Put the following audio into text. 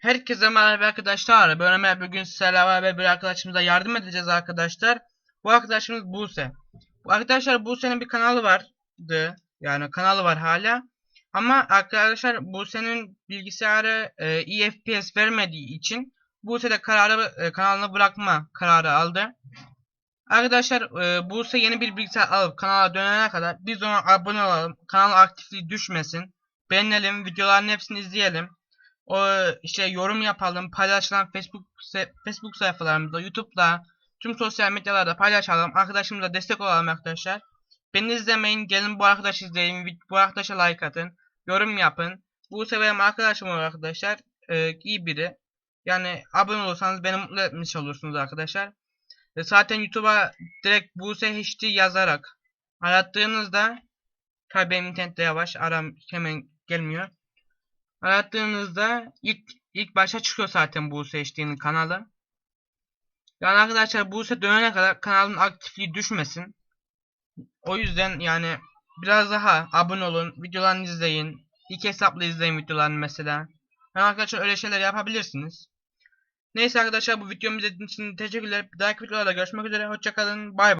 Herkese merhaba arkadaşlar. Böyle bugün sizlerle beraber bir arkadaşımıza yardım edeceğiz arkadaşlar. Bu arkadaşımız Buse. Bu arkadaşlar Buse'nin bir kanalı vardı. Yani kanalı var hala. Ama arkadaşlar Buse'nin bilgisayarı e, iyi FPS vermediği için Buse de kararı e, kanalını bırakma kararı aldı. Arkadaşlar e, Buse yeni bir bilgisayar alıp kanala dönene kadar biz ona abone olalım. Kanal aktifliği düşmesin. Beğenelim, videoların hepsini izleyelim o işte yorum yapalım, paylaşılan Facebook Facebook sayfalarımızda, YouTube'da, tüm sosyal medyalarda paylaşalım. Arkadaşımıza destek olalım arkadaşlar. Beni izlemeyin, gelin bu arkadaşı izleyin, bu arkadaşa like atın, yorum yapın. Bu severim arkadaşım arkadaşlar. Ee, iyi biri. Yani abone olursanız beni mutlu etmiş olursunuz arkadaşlar. E, zaten YouTube'a direkt Buse HD yazarak arattığınızda tabi benim internette yavaş aram hemen gelmiyor. Arattığınızda ilk ilk başa çıkıyor zaten bu seçtiğiniz kanalı. Yani arkadaşlar Buse dönene kadar kanalın aktifliği düşmesin. O yüzden yani biraz daha abone olun, videolarını izleyin. İlk hesapla izleyin videolarını mesela. Yani arkadaşlar öyle şeyler yapabilirsiniz. Neyse arkadaşlar bu videomu izlediğiniz için teşekkürler. Bir dahaki videolarda görüşmek üzere. Hoşçakalın. Bay bay.